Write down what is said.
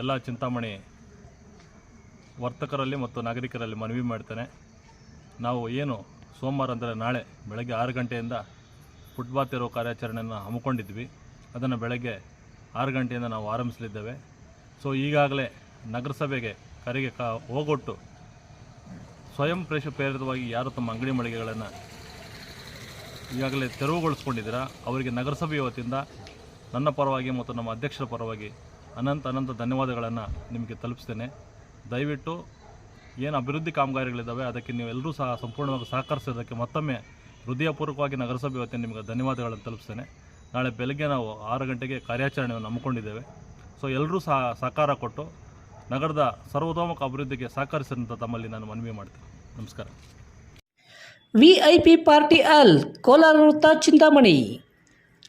ಎಲ್ಲ ಚಿಂತಾಮಣಿ ವರ್ತಕರಲ್ಲಿ ಮತ್ತು ನಾಗರಿಕರಲ್ಲಿ ಮನವಿ ಮಾಡ್ತೇನೆ. ನಾವು ಏನು ಸೋಮವಾರ ಅಂದರೆ ನಾಳೆ ಬೆಳಗ್ಗೆ ಆರು ಗಂಟೆಯಿಂದ ಫುಟ್ಬಾತ್ ಇರೋ ಕಾರ್ಯಾಚರಣೆಯನ್ನು ಹಮ್ಮಿಕೊಂಡಿದ್ವಿ. ಅದನ್ನು ಬೆಳಗ್ಗೆ ಆರು ಗಂಟೆಯಿಂದ ನಾವು ಆರಂಭಿಸಲಿದ್ದೇವೆ. ಸೊ ಈಗಾಗಲೇ ನಗರಸಭೆಗೆ ಕರೆಗೆ ಕ ಹೋಗೊಟ್ಟು ಸ್ವಯಂ ಪ್ರೇಷ ಪ್ರೇರಿತವಾಗಿ ಯಾರು ತಮ್ಮ ಅಂಗಡಿ ಮಳಿಗೆಗಳನ್ನು ಈಗಾಗಲೇ ತೆರವುಗೊಳಿಸ್ಕೊಂಡಿದ್ದೀರಾ, ಅವರಿಗೆ ನಗರಸಭೆಯ ವತಿಯಿಂದ ನನ್ನ ಪರವಾಗಿ ಮತ್ತು ನಮ್ಮ ಅಧ್ಯಕ್ಷರ ಪರವಾಗಿ ಅನಂತ ಅನಂತ ಧನ್ಯವಾದಗಳನ್ನು ನಿಮಗೆ ತಲುಪಿಸ್ತೇನೆ. ದಯವಿಟ್ಟು ಏನು ಅಭಿವೃದ್ಧಿ ಕಾಮಗಾರಿಗಳಿದ್ದಾವೆ ಅದಕ್ಕೆ ನೀವೆಲ್ಲರೂ ಸಹ ಸಂಪೂರ್ಣವಾಗಿ ಸಹಕರಿಸೋದಕ್ಕೆ ಮತ್ತೊಮ್ಮೆ ಹೃದಯಪೂರ್ವಕವಾಗಿ ನಗರಸಭೆ ವತಿಯಿಂದ ನಿಮಗೆ ಧನ್ಯವಾದಗಳನ್ನು ತಲುಪಿಸ್ತೇನೆ. ನಾಳೆ ಬೆಳಗ್ಗೆ ನಾವು ಆರು ಗಂಟೆಗೆ ಕಾರ್ಯಾಚರಣೆಯನ್ನು ಹಮ್ಮಿಕೊಂಡಿದ್ದೇವೆ. ಸೊ ಎಲ್ಲರೂ ಸಹ ಸಹಕಾರ ಕೊಟ್ಟು ನಗರದ ಸರ್ವತೋಮುಖ ಅಭಿವೃದ್ಧಿಗೆ ಸಹಕರಿಸಿದಂಥ ತಮ್ಮಲ್ಲಿ ನಾನು ಮನವಿ ಮಾಡ್ತೇನೆ. ನಮಸ್ಕಾರ. ವಿಐಪಿ ಪಾರ್ಟಿ ಅಲ್ ಕೋಲಾರ ವೃತ್ತ ಚಿಂತಾಮಣಿ